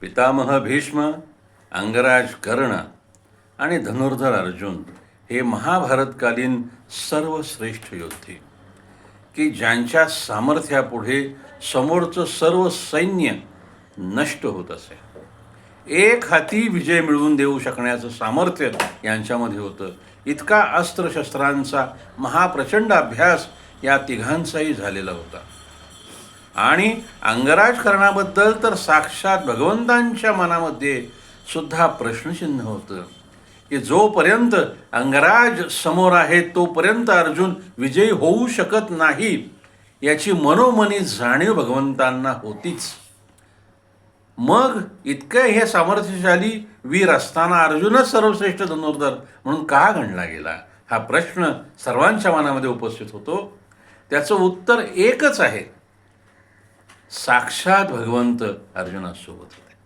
पितामह भीष्म अंगराज कर्ण आणि धनुर्धर अर्जुन हे महाभारतकालीन सर्वश्रेष्ठ योद्धे. की ज्यांच्या सामर्थ्यापुढे समोरचं सर्व सैन्य नष्ट होत असे. एक हाती विजय मिळवून देऊ शकण्याचं सामर्थ्य यांच्यामध्ये होतं. इतका अस्त्रशस्त्रांचा महाप्रचंड अभ्यास या तिघांचाही झालेला होता. आणि अंगराजकरणाबद्दल तर साक्षात भगवंतांच्या मनामध्ये सुद्धा प्रश्नचिन्ह होतं. की जोपर्यंत अंगराज समोर आहे तोपर्यंत अर्जुन विजयी होऊ शकत नाही याची मनोमनी जाणीव भगवंतांना होतीच. मग इतकं हे सामर्थ्यशाली वीर असताना अर्जुनच सर्वश्रेष्ठ धनुर्धर म्हणून का गणला गेला? हा प्रश्न सर्वांच्या मनामध्ये उपस्थित होतो. त्याचं उत्तर एकच आहे. साक्षात भगवंत अर्जुनासोबत होते.